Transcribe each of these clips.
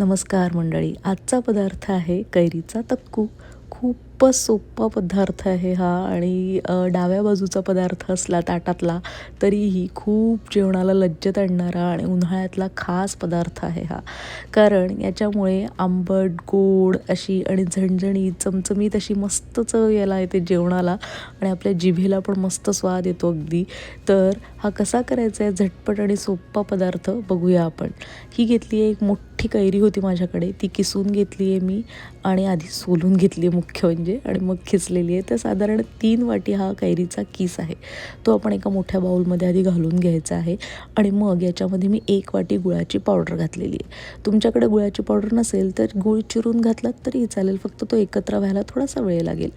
नमस्कार मंडळी. आजचा पदार्थ आहे कैरीचा तक्कू. खूप खूपच सोपा पदार्थ आहे हा आणि डाव्या बाजूचा पदार्थ असला ताटातला तरीही खूप जेवणाला लज्जत आणणारा आणि उन्हाळ्यातला खास पदार्थ आहे हा. कारण याच्यामुळे आंबट गोड अशी आणि झणझणीत चमचमीत अशी मस्त चव यायला येते जेवणाला आणि आपल्या जिभेला पण मस्त स्वाद येतो अगदी. तर हा कसा करायचा आहे? झटपट आणि सोपा पदार्थ बघूया आपण. ही घेतली आहे एक मोठी कैरी होती माझ्याकडे. ती किसून घेतली आहे मी आणि आधी सोलून घेतली आहे मुख्य म्हणजे आणि मग खिचलेली आहे. तर साधारण तीन वाटी हा कैरीचा किस आहे. तो आपण एका मोठ्या बाऊलमध्ये आधी घालून घ्यायचा आहे. आणि मग याच्यामध्ये मी एक वाटी गुळाची पावडर घातलेली आहे. तुमच्याकडे गुळाची पावडर नसेल तर गुळ चिरून घातलात तरी चालेल. फक्त तो एकत्र व्हायला थोडासा वेळ लागेल.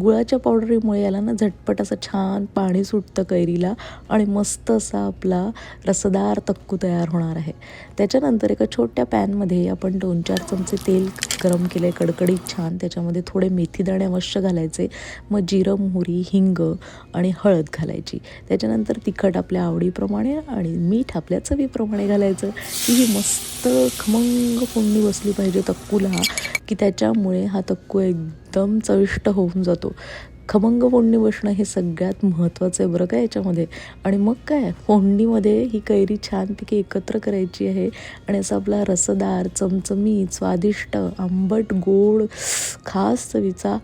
गुळाच्या पावडरीमुळे याला ना झटपट असं छान पाणी सुटतं कैरीला आणि मस्त असा आपला रसदार तक्कू तयार होणार आहे. त्याच्यानंतर एका छोट्या पॅनमध्ये आपण दोन चार चमचे तेल गरम केले कडकडीत छान त्याच्यामध्ये थोडे मेथीदाणे अवश्य घालायचे. मग जिरं मोहरी हिंग आणि हळद घालायची. त्याच्यानंतर तिखट आपल्या आवडीप्रमाणे आणि मीठ आपल्या चवीप्रमाणे घालायचं. की ही मस्त खमंग फोडणी बसली पाहिजे तक्कूला की त्याच्यामुळे हा तक्कू एकदम चविष्ट होऊन जातो. खमंग फोडणी बसणं हे सगळ्यात महत्त्वाचं आहे बरं का याच्यामध्ये. आणि मग काय फोडणीमध्ये ही कैरी छानपैकी एकत्र करायची आहे. आणि असं आपला रसदार चमचमी स्वादिष्ट आंबट गोड खास चवीचा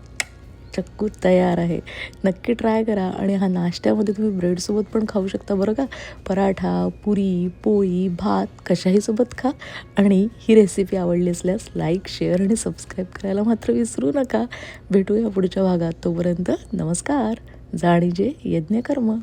चक्कू तयार आहे. नक्की ट्राय करा आणि हा नाश्त्यामध्ये तुम्ही ब्रेडसोबत पण खाऊ शकता बरं का? पराठा पुरी पोळी भात कशाही सोबत खा आणि ही रेसिपी आवडली असल्यास लाईक शेअर आणि सबस्क्राईब करायला मात्र विसरू नका. भेटूया पुढच्या भागात. तोपर्यंत नमस्कार. जाणीजे यज्ञकर्म.